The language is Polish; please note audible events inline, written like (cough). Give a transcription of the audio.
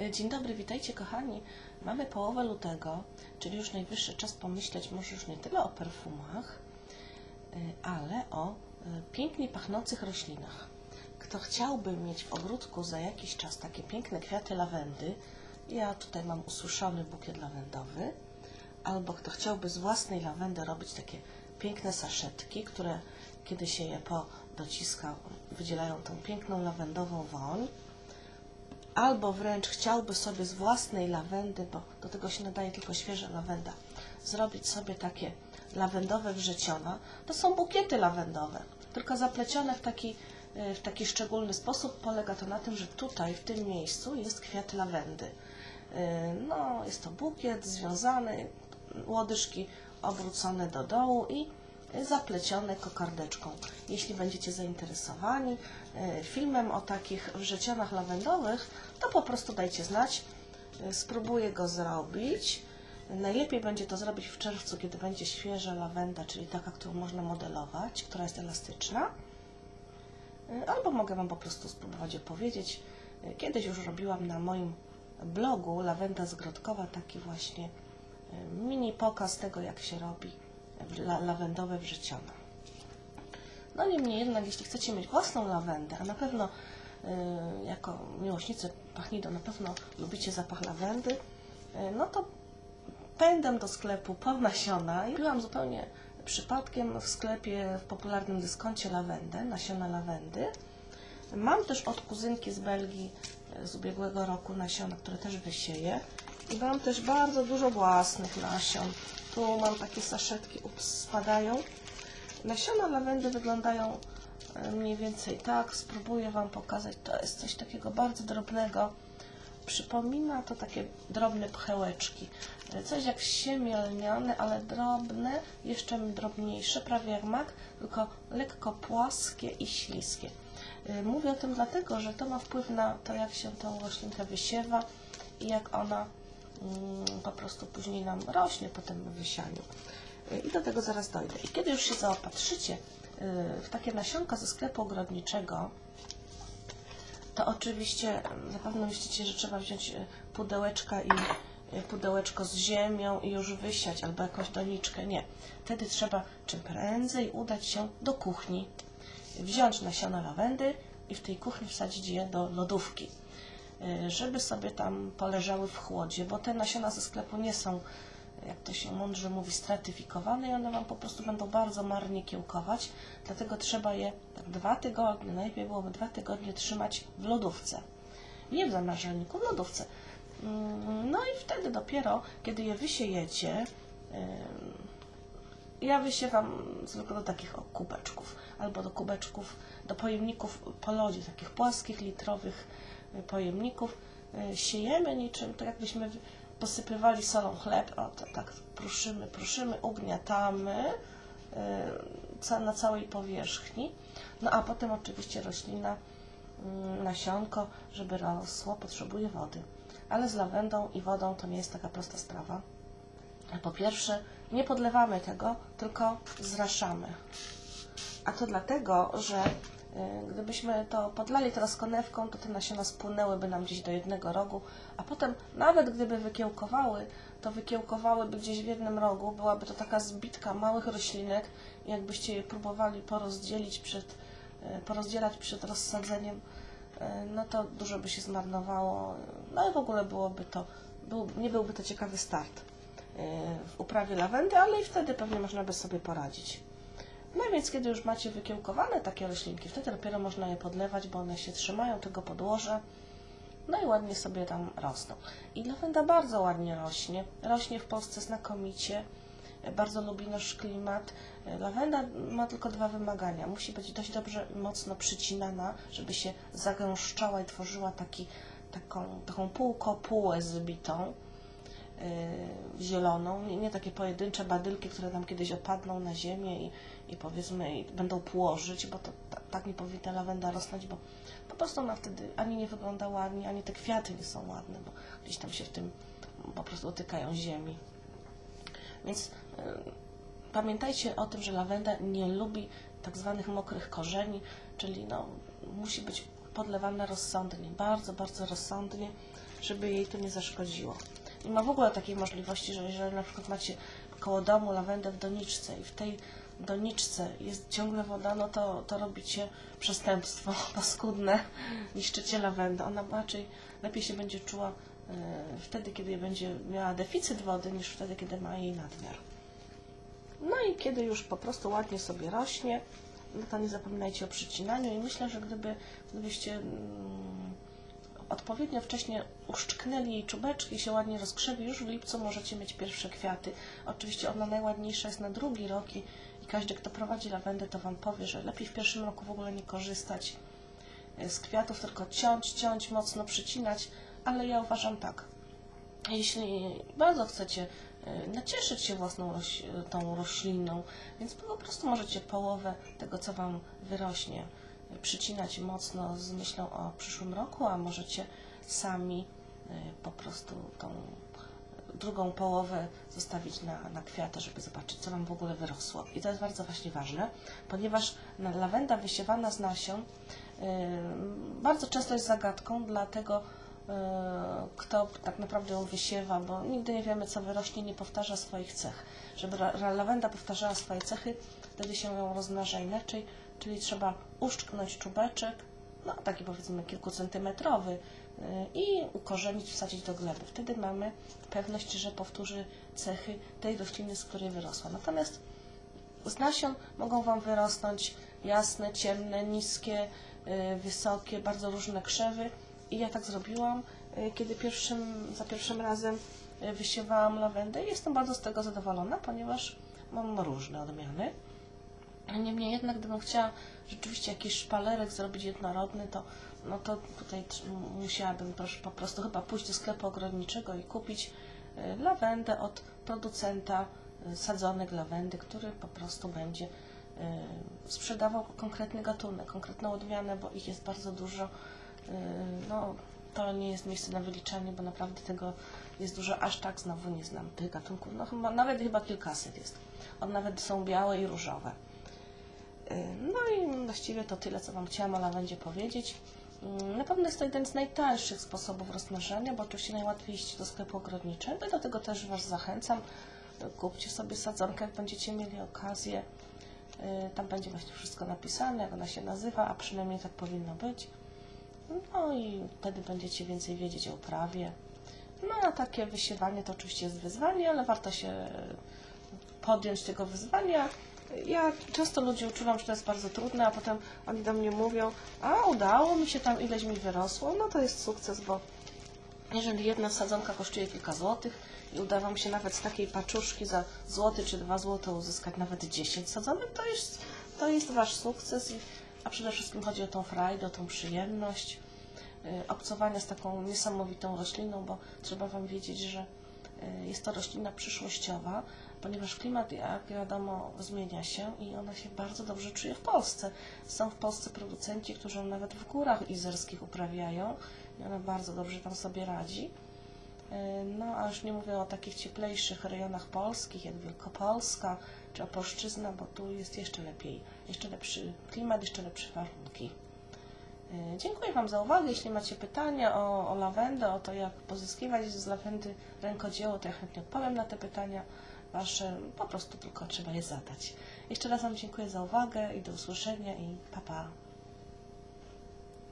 E, Dzień dobry, witajcie kochani. Mamy połowę lutego, czyli już najwyższy czas pomyśleć może już nie tyle o perfumach, y, ale o y, pięknie pachnących roślinach. Kto chciałby mieć w ogródku za jakiś czas takie piękne kwiaty lawendy, ja tutaj mam ususzony bukiet lawendowy, albo kto chciałby z własnej lawendy robić takie piękne saszetki, które kiedy się je po dociska, wydzielają tą piękną lawendową woń, albo wręcz chciałby sobie z własnej lawendy, bo do tego się nadaje tylko świeża lawenda, zrobić sobie takie lawendowe wrzeciona, to są bukiety lawendowe, tylko zaplecione w taki, e, w taki szczególny sposób. Polega to na tym, że tutaj, w tym miejscu jest kwiat lawendy. E, No, jest to bukiet związany, łodyżki obrócone do dołu i zaplecione kokardeczką. Jeśli będziecie zainteresowani e, filmem o takich wrzecionach lawendowych, to po prostu dajcie znać. E, Spróbuję go zrobić. Najlepiej będzie to zrobić w czerwcu, kiedy będzie świeża lawenda, czyli taka, którą można modelować, która jest elastyczna. E, Albo mogę Wam po prostu spróbować opowiedzieć. Kiedyś już robiłam na moim blogu Lawenda Zgrodkowa taki właśnie mini pokaz tego, jak się robi la- lawendowe wrzeciona. No niemniej jednak, jeśli chcecie mieć własną lawendę, a na pewno y, jako miłośnicy pachnido na pewno lubicie zapach lawendy, y, no to pędem do sklepu po nasiona i byłam zupełnie przypadkiem w sklepie w popularnym dyskoncie lawendę, nasiona lawendy. Mam też od kuzynki z Belgii y, z ubiegłego roku nasiona, które też wysieję. I mam też bardzo dużo własnych nasion. Tu mam takie saszetki, ups, spadają. Nasiona lawendy wyglądają e, mniej więcej tak. Spróbuję Wam pokazać. To jest coś takiego bardzo drobnego. Przypomina to takie drobne pchełeczki. E, Coś jak siemię lniane, ale drobne, jeszcze drobniejsze, prawie jak mak, tylko lekko płaskie i śliskie. E, Mówię o tym dlatego, że to ma wpływ na to, jak się tą roślinkę wysiewa i jak ona po prostu później nam rośnie po tym wysianiu. I do tego zaraz dojdę. I kiedy już się zaopatrzycie y, w takie nasionka ze sklepu ogrodniczego, to oczywiście zapewne myślicie, że trzeba wziąć y, pudełeczka i y, pudełeczko z ziemią i już wysiać, albo jakąś doniczkę. Nie. Wtedy trzeba czym prędzej udać się do kuchni, wziąć nasiona lawendy i w tej kuchni wsadzić je do lodówki żeby sobie tam poleżały w chłodzie, bo te nasiona ze sklepu nie są, jak to się mądrze mówi, stratyfikowane i one Wam po prostu będą bardzo marnie kiełkować, dlatego trzeba je tak dwa tygodnie, najlepiej byłoby dwa tygodnie trzymać w lodówce. Nie w zamrażalniku, w lodówce. Mm, No i wtedy dopiero, kiedy je wysiejecie, y, ja wysiewam zwykle do takich kubeczków, albo do kubeczków, do pojemników po lodzie, takich płaskich, litrowych y, pojemników. Y, Siejemy niczym, tak jakbyśmy posypywali solą chleb, o to tak pruszymy, pruszymy, ugniatamy ca- na całej powierzchni. No a potem oczywiście roślina, mm, nasionko, żeby rosło, potrzebuje wody. Ale z lawendą i wodą to nie jest taka prosta sprawa. Po pierwsze, nie podlewamy tego, tylko zraszamy. A to dlatego, że gdybyśmy to podlali teraz konewką, to te nasiona spłynęłyby nam gdzieś do jednego rogu, a potem nawet gdyby wykiełkowały, to wykiełkowałyby gdzieś w jednym rogu, byłaby to taka zbitka małych roślinek, jakbyście je próbowali porozdzielić przed, y, porozdzielać przed rozsadzeniem, y, no to dużo by się zmarnowało, no i w ogóle byłoby to, był, nie byłby to ciekawy start w uprawie lawendy, ale i wtedy pewnie można by sobie poradzić. No więc kiedy już macie wykiełkowane takie roślinki, wtedy dopiero można je podlewać, bo one się trzymają tego podłoża. No i ładnie sobie tam rosną. I lawenda bardzo ładnie rośnie. Rośnie w Polsce znakomicie. Bardzo lubi nasz klimat. Lawenda ma tylko dwa wymagania. Musi być dość dobrze mocno przycinana, żeby się zagęszczała i tworzyła taki, taką, taką półkopułę zbitą zieloną, nie, nie takie pojedyncze badylki, które nam kiedyś opadną na ziemię i, i powiedzmy i będą płożyć, bo to ta, tak nie powinna lawenda rosnąć, bo po prostu ona wtedy ani nie wygląda ładnie, ani te kwiaty nie są ładne, bo gdzieś tam się w tym po prostu dotykają ziemi. Więc y, pamiętajcie o tym, że lawenda nie lubi tak zwanych mokrych korzeni, czyli no, musi być podlewana rozsądnie, bardzo, bardzo rozsądnie, żeby jej to nie zaszkodziło. Nie ma w ogóle takiej możliwości, że jeżeli na przykład macie koło domu lawendę w doniczce i w tej doniczce jest ciągle woda, no to, to robicie przestępstwo (laughs) paskudne, niszczycie lawendę. Ona raczej lepiej się będzie czuła e, wtedy, kiedy będzie miała deficyt wody, niż wtedy, kiedy ma jej nadmiar. No i kiedy już po prostu ładnie sobie rośnie, no to nie zapominajcie o przycinaniu i myślę, że gdyby, gdybyście mm, odpowiednio wcześnie uszczknęli jej czubeczki się ładnie rozkrzewi, już w lipcu możecie mieć pierwsze kwiaty. Oczywiście ona najładniejsza jest na drugi rok i, i każdy, kto prowadzi lawendę, to Wam powie, że lepiej w pierwszym roku w ogóle nie korzystać e, z kwiatów, tylko ciąć, ciąć, mocno przycinać, ale ja uważam tak, jeśli bardzo chcecie e, nacieszyć się własną roś, tą rośliną, więc po prostu możecie połowę tego, co Wam wyrośnie, e, przycinać mocno z myślą o przyszłym roku, a możecie sami e, po prostu tą drugą połowę zostawić na, na kwiaty, żeby zobaczyć, co Wam w ogóle wyrosło. I to jest bardzo właśnie ważne, ponieważ lawenda wysiewana z nasion yy, bardzo często jest zagadką dla tego, yy, kto tak naprawdę ją wysiewa, bo nigdy nie wiemy, co wyrośnie, nie powtarza swoich cech. Żeby lawenda powtarzała swoje cechy, wtedy się ją rozmnaża inaczej, czyli trzeba uszczknąć czubeczek, no taki powiedzmy kilkucentymetrowy yy, i ukorzenić, wsadzić do gleby. Wtedy mamy pewność, że powtórzy cechy tej rośliny, z której wyrosła. Natomiast z nasion mogą Wam wyrosnąć jasne, ciemne, niskie, y, wysokie, bardzo różne krzewy. I ja tak zrobiłam, y, kiedy pierwszym, za pierwszym razem y, wysiewałam lawendę i jestem bardzo z tego zadowolona, ponieważ mam różne odmiany. Niemniej jednak, gdybym chciała rzeczywiście jakiś szpalerek zrobić jednorodny, to, no to tutaj musiałabym po prostu chyba pójść do sklepu ogrodniczego i kupić y, lawendę od producenta y, sadzonek lawendy, który po prostu będzie y, sprzedawał konkretny gatunek, konkretną odmianę, bo ich jest bardzo dużo. No, to nie jest miejsce na wyliczanie, bo naprawdę tego jest dużo, aż tak znowu nie znam tych gatunków. No chyba, nawet chyba kilkaset jest. One nawet są białe i różowe. Y, No i właściwie to tyle, co Wam chciałam o lawendzie powiedzieć. Mm, Na pewno jest to jeden z najtańszych sposobów rozmnażania, bo oczywiście najłatwiej iść do sklepu ogrodniczego do tego też Was zachęcam. Kupcie sobie sadzonkę, jak będziecie mieli okazję. Y, Tam będzie właśnie wszystko napisane, jak ona się nazywa, a przynajmniej tak powinno być. No i wtedy będziecie więcej wiedzieć o uprawie. No a takie wysiewanie to oczywiście jest wyzwanie, ale warto się podjąć tego wyzwania. Ja często ludzi uczuwam, że to jest bardzo trudne, a potem oni do mnie mówią, a udało mi się tam, ileś mi wyrosło, no to jest sukces, bo jeżeli jedna sadzonka kosztuje kilka złotych i uda Wam się nawet z takiej paczuszki za złoty czy dwa złote uzyskać nawet 10 sadzonek, to jest, to jest Wasz sukces, i, a przede wszystkim chodzi o tą frajdę, o tą przyjemność y, obcowania z taką niesamowitą rośliną, bo trzeba Wam wiedzieć, że jest to roślina przyszłościowa, ponieważ klimat, jak wiadomo, zmienia się i ona się bardzo dobrze czuje w Polsce. Są w Polsce producenci, którzy ją nawet w górach izerskich uprawiają i ona bardzo dobrze tam sobie radzi. Y, No, a już nie mówię o takich cieplejszych rejonach polskich, jak Wielkopolska czy Opolszczyzna, bo tu jest jeszcze lepiej, jeszcze lepszy klimat, jeszcze lepsze warunki. Y, Dziękuję Wam za uwagę. Jeśli macie pytania o, o lawendę, o to, jak pozyskiwać z lawendy rękodzieło, to ja chętnie odpowiem na te pytania Wasze. Po prostu tylko trzeba je zadać. Jeszcze raz Wam dziękuję za uwagę i do usłyszenia i pa pa.